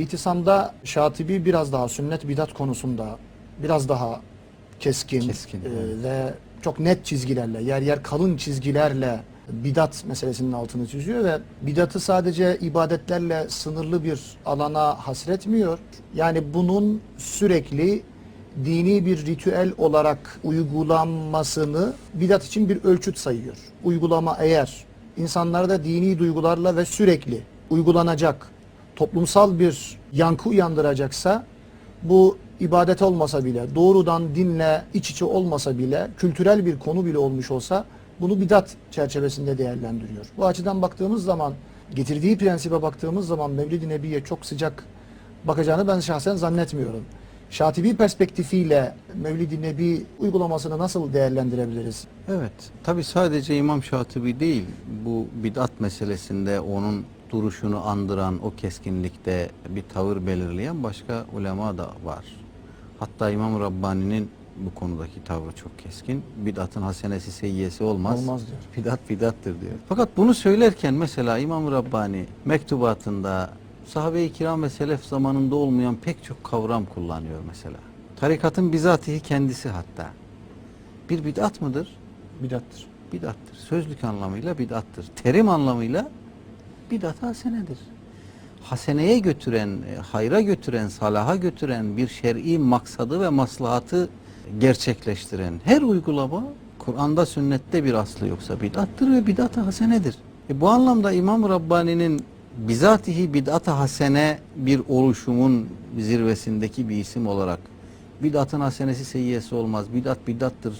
İtisamda Şatibi biraz daha sünnet bidat konusunda biraz daha keskin, Keskin, e, evet. ve çok net çizgilerle, yer yer kalın çizgilerle bidat meselesinin altını çiziyor ve bidatı sadece ibadetlerle sınırlı bir alana hasretmiyor. Yani bunun sürekli dini bir ritüel olarak uygulanmasını bidat için bir ölçüt sayıyor. Uygulama eğer insanlarda dini duygularla ve sürekli uygulanacak toplumsal bir yankı uyandıracaksa bu ibadet olmasa bile doğrudan dinle iç içe olmasa bile kültürel bir konu bile olmuş olsa bunu bidat çerçevesinde değerlendiriyor. Bu açıdan baktığımız zaman getirdiği prensibe baktığımız zaman Mevlid-i Nebi'ye çok sıcak bakacağını ben şahsen zannetmiyorum. Şatibi perspektifiyle Mevlid-i Nebi uygulamasını nasıl değerlendirebiliriz? Evet. Tabi sadece İmam Şatibi değil. Bu bid'at meselesinde onun duruşunu andıran o keskinlikte bir tavır belirleyen başka ulema da var. Hatta İmam Rabbani'nin bu konudaki tavrı çok keskin. Bid'atın hasenesi seyyiyesi olmaz. Olmaz diyor. Bidat bidattır diyor. Fakat bunu söylerken mesela İmam Rabbani mektubatında sahabe-i kiram ve selef zamanında olmayan pek çok kavram kullanıyor mesela. Tarikatın bizatihi kendisi hatta. Bir bid'at mıdır? Bidattır. Bidattır. Sözlük anlamıyla bid'attır. Terim anlamıyla bid'at hasenedir. Haseneye götüren, e, hayra götüren, salaha götüren bir şer'i maksadı ve maslahatı gerçekleştiren her uygulama Kur'an'da sünnette bir aslı yoksa bid'attır ve bid'at-ı hasenedir. E bu anlamda İmam Rabbani'nin bizatihi bid'at-ı hasene bir oluşumun zirvesindeki bir isim olarak bid'atın hasenesi seyyiyesi olmaz, bid'at bid'attır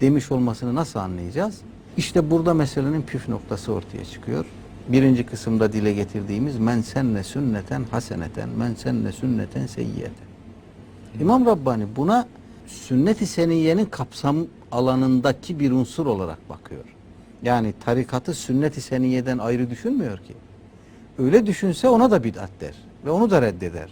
demiş olmasını nasıl anlayacağız? İşte burada meselenin püf noktası ortaya çıkıyor. Birinci kısımda dile getirdiğimiz men senne sünneten haseneten, men senne sünneten seyyiyeten. İmam Rabbani buna sünnet-i seniyenin kapsam alanındaki bir unsur olarak bakıyor. Yani tarikatı sünnet-i seniyeden ayrı düşünmüyor ki. Öyle düşünse ona da bid'at der ve onu da reddeder.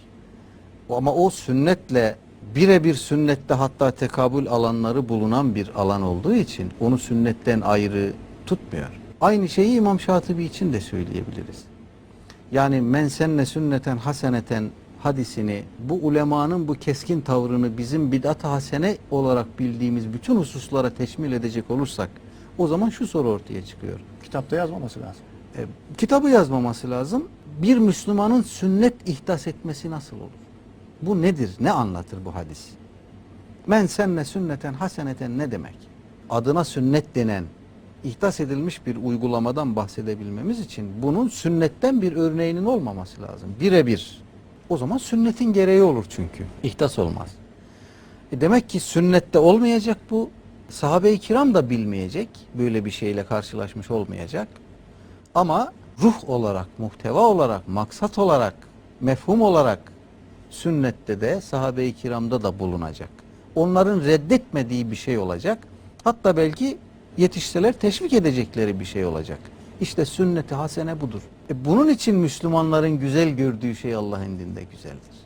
Ama o sünnetle birebir sünnette hatta tekabül alanları bulunan bir alan olduğu için onu sünnetten ayrı tutmuyor. Aynı şeyi İmam Şatibi için de söyleyebiliriz. Yani men senne sünneten haseneten hadisini bu ulemanın bu keskin tavrını bizim bid'at-ı hasene olarak bildiğimiz bütün hususlara teşmil edecek olursak o zaman şu soru ortaya çıkıyor. Kitapta yazmaması lazım. E, kitabı yazmaması lazım. Bir Müslümanın sünnet ihdas etmesi nasıl olur? Bu nedir? Ne anlatır bu hadis? Men senne sünneten haseneten ne demek? Adına sünnet denen ihdas edilmiş bir uygulamadan bahsedebilmemiz için bunun sünnetten bir örneğinin olmaması lazım. Birebir. O zaman sünnetin gereği olur çünkü. İhdas olmaz. E demek ki sünnette olmayacak bu. Sahabe-i kiram da bilmeyecek. Böyle bir şeyle karşılaşmış olmayacak. Ama ruh olarak, muhteva olarak, maksat olarak, mefhum olarak sünnette de sahabe-i kiramda da bulunacak. Onların reddetmediği bir şey olacak. Hatta belki yetişseler teşvik edecekleri bir şey olacak. İşte sünnet-i hasene budur. E bunun için Müslümanların güzel gördüğü şey Allah indinde güzeldir.